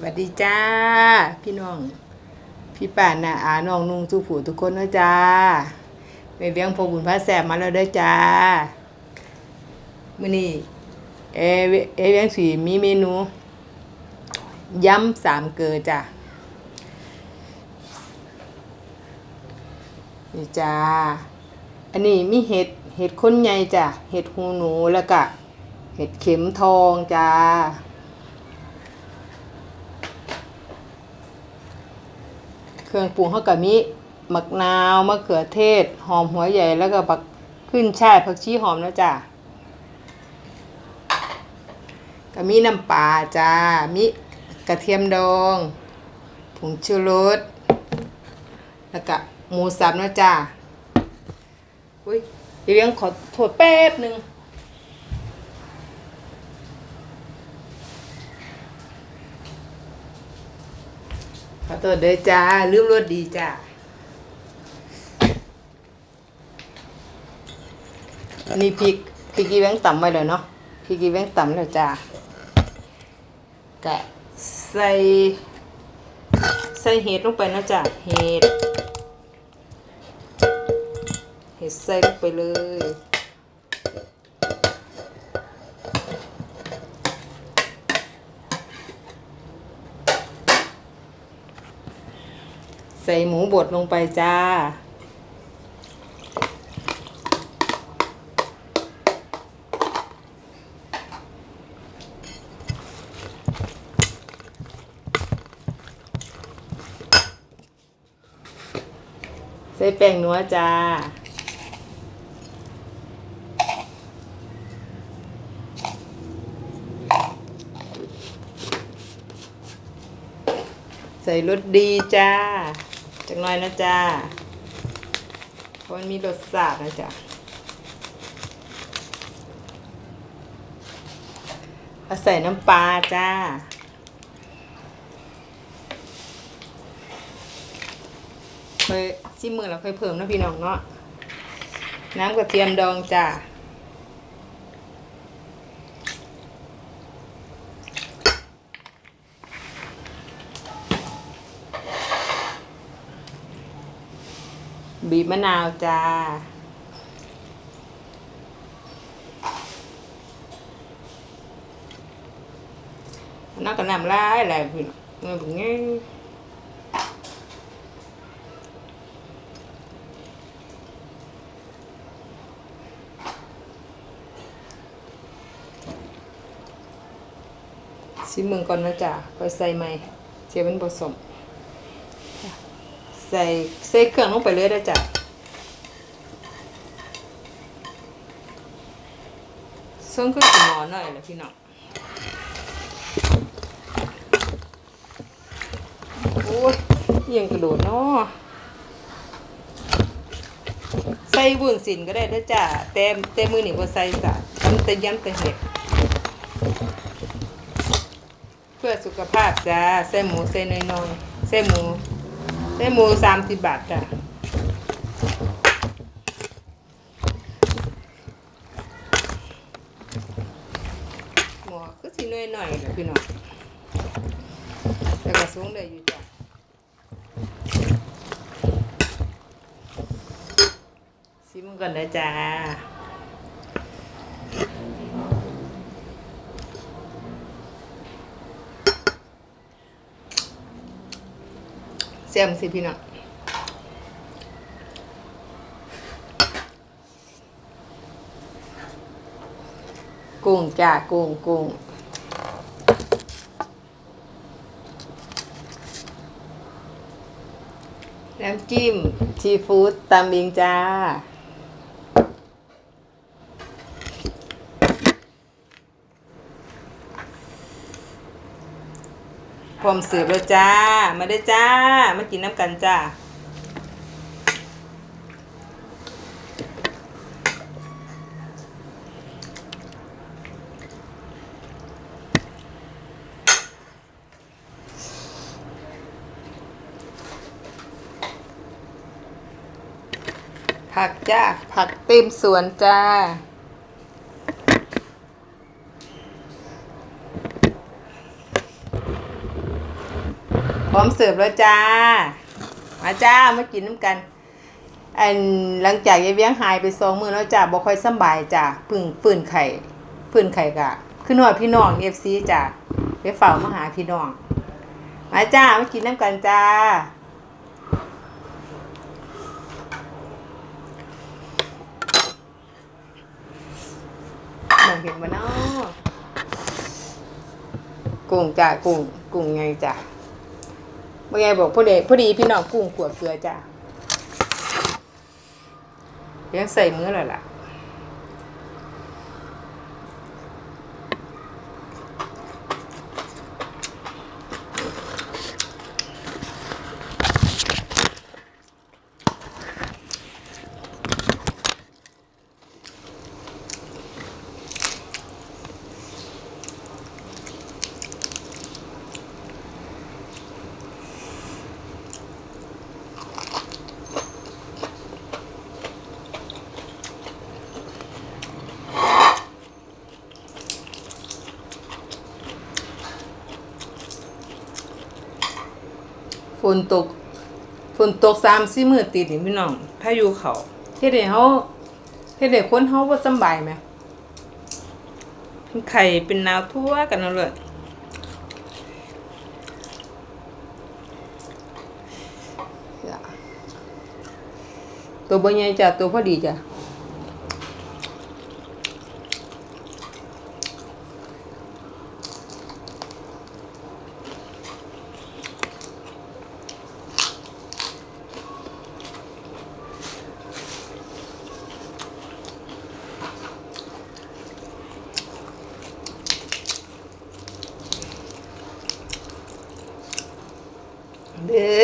สวัสดีจ้า พี่น้อง พี่ป่านนะอาน้องนุ่งสู้ผู้ทุกคนนะจ้าแม่เลี้ยงพอบุญพระแสบมาแล้วเด้อจ้ามื้อนี้เอเวเอเลี้ยงสีมีเมนูยำสามเกลือจ้านี่จ้า อันนี้มีเห็ดเห็ดข้นใหญ่จ้ะเห็ดหูหนูแล้วก็เห็ดเข็มทองจ้า เครื่องปรุงเขาก็มีมะนาวมะเขือเทศ หอมหัวใหญ่แล้วก็บักขึ้นช่ายผักชีหอมนะจ้ะก็มีน้ำปลาจ้ามีกระเทียมดองผงชูรสแล้วก็หมูสับนะจ้าอุ้ยเดี๋ยวยังขอโทษแป๊บหนึ่ง ขอตัวเด้อจ้าลืมรสดีจ้าอันนี้พริกพริกกีแวงต่ำไว้เลยเนาะพริกกีแวงต่ำแล้วจ้ากะใส่ใส่เห็ดลงไปนะจ้ะเห็ดเห็ดใส่ลงไปเลย ส่หมูบดลงไปจ้า ใส่แป้งนัวจ้าใส่รสดีจ้า จักหน่อยนะจ้าเพราะมันมีรสชาตินะจ้าเอาใส่น้ำปลาจ้าเคยชิมมือแล้วค่อยเพิ่มนะพี่น้องเนาะน้ำกระเทียมดองจ้า บีบมะนาวจ้า nó còn làm lại là vì người bị nghe ชิมมึงก่อนนะจ๊ะไปใส่ไหมเชียมันผสม ใส่ใส่เครื่องลงไปเลยนะจ๊ะส่งขึ้นสมอหน่อยเลยพี่น้องโอ้ยยังกระโดดเนาะใส่บุญสินก็ได้นะจ๊ะแต่แต่มือหนีบ่ใส่จ้ะทำแต่ย้ำแต่เห็ดเพื่อสุขภาพจ้าใส่หมูใส่น้อยๆใส่หมู ใส่หมูสามสิบบาทจ้าหมูก็สิน้อยๆแหละพี่น้องแต่ก็สูงได้อยู่จ้ะซิมกันนะจ้า เจมสิพี่น้องกุ้งจ้ากุ้งกุ้งน้ำจิ้มซีฟู้ดตามเองจ้า พร้อมเสิร์ฟแล้วจ้า มาได้จ้า มากินน้ำกันจ้าผักจ้า ผักเต็มสวนจ้า ร้อมเสิร์ฟแล้วจ้า มาจ้ามากินน้ำกัน อันหลังจากยายเวียงหายไปสองมือแล้วจ้าบ่ค่อยสบายจ้าพึ่งปืนไข่ปืนไข่กะขึ้นหอดพี่น้องเอฟซีจ้าไปเฝ้ามาหาพี่น้อง มาจ้ามากินน้ำกันจ้ามองเห็นบ่เนาะกุ้งจ้ากุ้งกุ้งไงจ้า บ่ไงบอกพอดีพอดีพี่น้องกุ้งขวดเกลือจ้ายังใส่มือแล้วล่ะ นตกฝนตกสามสี่มื้อติดนี่พี่น้องพายุเขาเฮ็ดให้เฮาเฮ็ดให้คนเฮาบ่สำบายไหมเป็นไข้เป็นนาวทั่วกันเลยตัวเบ่ใหญ่จ้ะตัวพอดีจ้ะ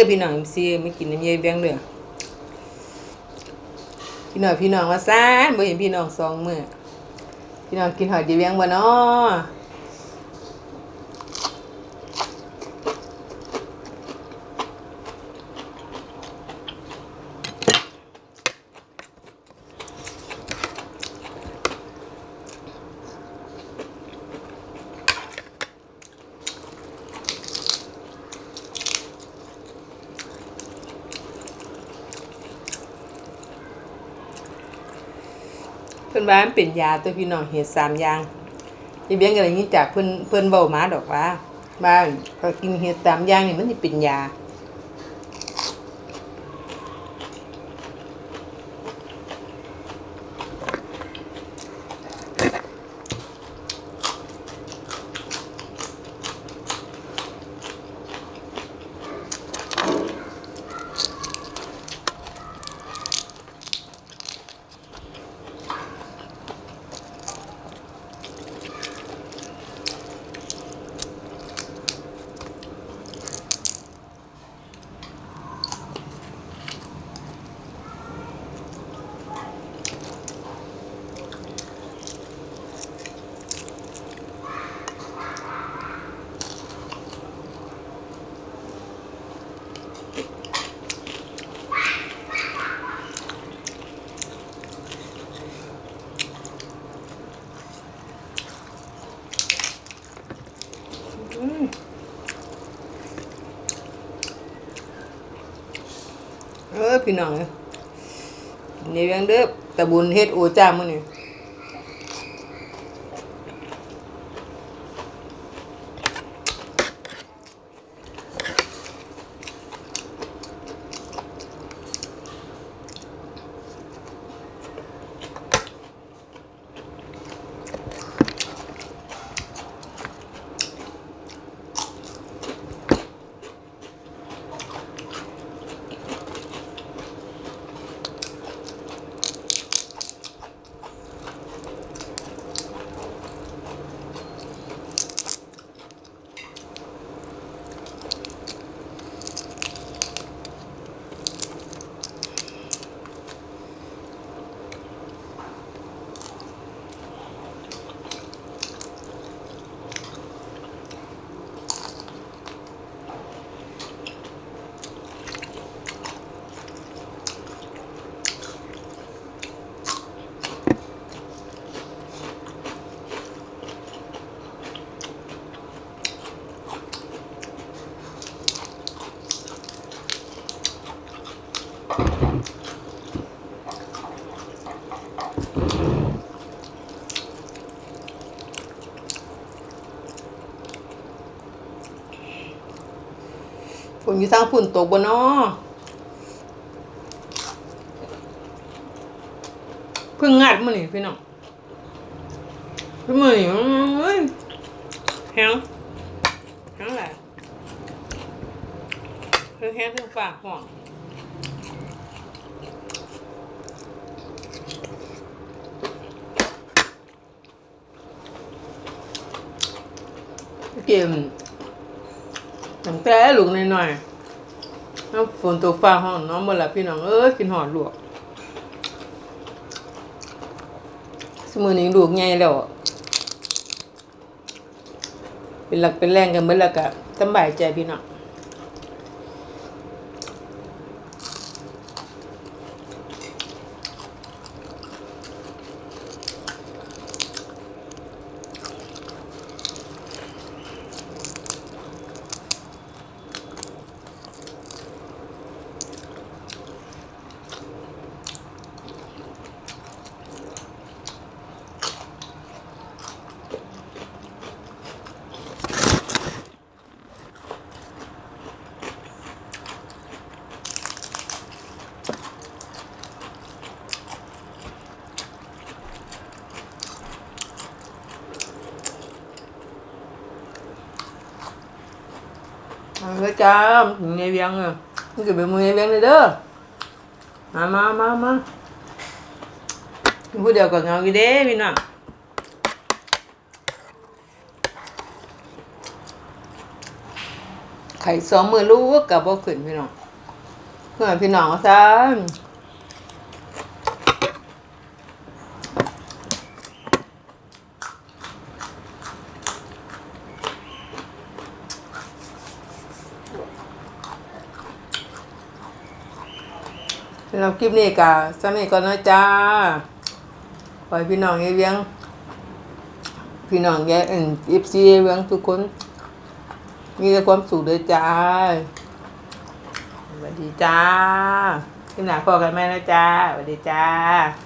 อพี่น้องซีไม่กินน้ำเยายเบียงเด้อพี่น้องพี่น้องว่าซ่านบ่เห็นพี่น้องสองมื้อพี่น้องกินหอยเยายเบียงบ่เนาะ พิ่นว่ามันเป็นยาตัวพี่น้องเห็ดสามอย่างยี่เบี้ยงก็ได้ยินจากเพิ่นเพิ่นเบ้ามาดอกว่าบ้าก็กินเห็ดสามอย่างนี่มันจะเป็นยา เออ พี่น้องเอ้ยกินเยยังเด้อตะบุญเฮ็ดโอจ้ามื้อนี้ อยู่ทางฝุ่นตกบนนอเพิ่งงัดมาหนี่พี่น้องเพิ่งมานี่เฮ้ยแห้งแห้งแหละเพิ่งแห้งเพิ่งฝากห่วงเกมตั้งแต่ลูกน้อยๆ น้ำฝนตกฟ้าห้องน้องบ่หลับพี่น้องเอ้ยกินหอดลวกสมือนี้ลูกใหญ่แล้ว เป็นหลักเป็นแรงกันเมื่อละกะสบายใจพี่น้อง จ้าถึงในเวียงอะมันเกิดเป็นมือในเวียงเลยเด้อมามามามาผู้เดียวกับเงากี่เด้พี่น้องไข่สองมือลูกกับบ่ขึ้นพี่น้องเพื่อนพี่น้องซ เราคลิปนี้กะสมัยก่อนนะจ้าขอให้พี่น้องเยเวียง พี่น้องแย่เอ็นอิฟซีเยเวียงทุกคน มีแต่ความสุขเลยจ้าสวัสดีจ้าที่ไหนาพอกันไหมนะจ้าสวัสดีจ้า